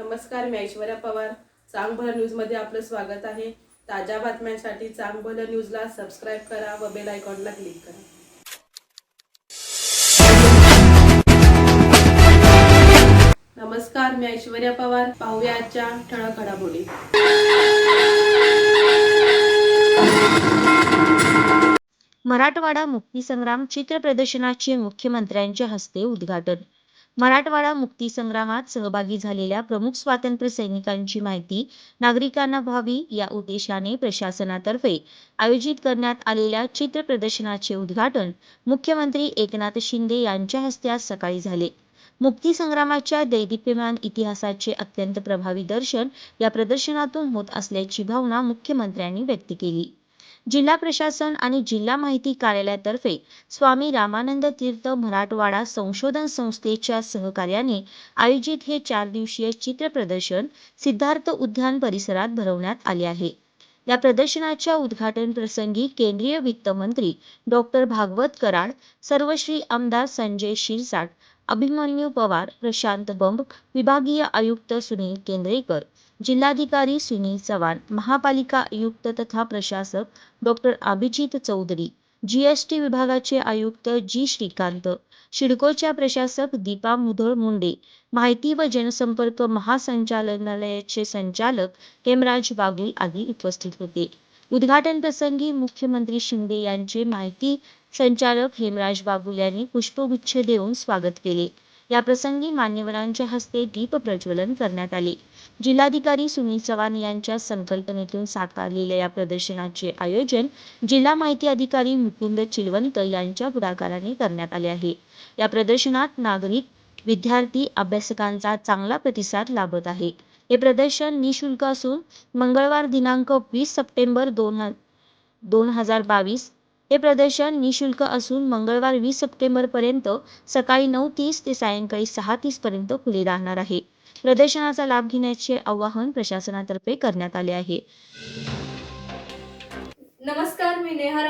नमस्कार मी ऐश्वर्या पवार. चांगभलं न्यूजमध्ये आपलं स्वागत आहे. ताज्या बातम्यांसाठी चांगभलं न्यूजला सबस्क्राईब करा व बेल आयकॉनला क्लिक करा. नमस्कार मी ऐश्वर्या पवार. पाहूया आजच्या ठळक घडामोडी. मराठवाडा मुक्तीसंग्राम चित्र प्रदर्शनाचे मुख्यमंत्र्यांच्या हस्ते उद्घाटन मराठवाडा मुक्तीसंग्रामात सहभागी झालेल्या प्रमुख स्वातंत्र्य सैनिकांची माहिती नागरिकांना व्हावी या उद्देशाने प्रशासनातर्फे आयोजित करण्यात आलेल्या चित्र प्रदर्शनाचे उद्घाटन मुख्यमंत्री एकनाथ शिंदे यांच्या हस्ते आज सकाळी झाले. मुक्तीसंग्रामाच्या दैदिप्यमान इतिहासाचे अत्यंत प्रभावी दर्शन या प्रदर्शनातून होत असल्याची भावना मुख्यमंत्र्यांनी व्यक्त केली. जिल्हा प्रशासन आणि जिल्हा माहिती कार्यालयातर्फे स्वामी रामानंद तीर्थ मराठवाडा संशोधन संस्थेच्या सहकार्याने आयोजित हे चार दिवसीय चित्र प्रदर्शन सिद्धार्थ उद्यान परिसरात भरवण्यात आले आहे. या प्रदर्शनाच्या उद्घाटन प्रसंगी केंद्रीय वित्त मंत्री डॉक्टर भागवत कराड सर्वश्री आमदार संजय शिरसाट अभिमन्यू पवार प्रशांत बंब विभागीय आयुक्त सुनील केंद्रेकर जिल्हाधिकारी सुनील चव्हाण महापालिका आयुक्त तथा प्रशासक डॉक्टर अभिजित चौधरी जीएसटी विभागाचे आयुक्त जी श्रीकांत शिडकोच्या प्रशासक दीपा मुधोळ मुंडे माहिती व जनसंपर्क महासंचालनालयाचे संचालक हेमराज बागुल आदी उपस्थित होते. उद्घाटन प्रसंगी मुख्यमंत्री शिंदे यांचे माहिती संचालक हेमराज बाबू यांनी पुष्पगुच्छ देऊन स्वागत केले. या प्रसंगी मान्यवरांच्या हस्ते दीप प्रज्वलन करण्यात आले. जिल्हाधिकारी सुनील चव्हाण यांच्या संकल्पनेतून साकारलेल्या या प्रदर्शनाचे आयोजन जिल्हा माहिती अधिकारी मुकुंद चिलवंत यांच्या पुढाकाराने करण्यात आले आहे. या प्रदर्शनात नागरिक विद्यार्थी अभ्यासकांचा चांगला प्रतिसाद लाभत आहे. हे प्रदर्शन निशुल्क असून मंगळवार दिनांक वीस सप्टेंबर दोन ह दोन हजार बावीस. हे प्रदर्शन निशुल्क असून मंगळवार वीस सप्टेंबरपर्यंत सकाळी नऊ तीस ते सायंकाळी सहा तीसपर्यंत खुले राहणार आहे. प्रदर्शनाचा लाभ घेण्याचे आवाहन प्रशासनातर्फे करण्यात आले आहे. नमस्कार मी नेहा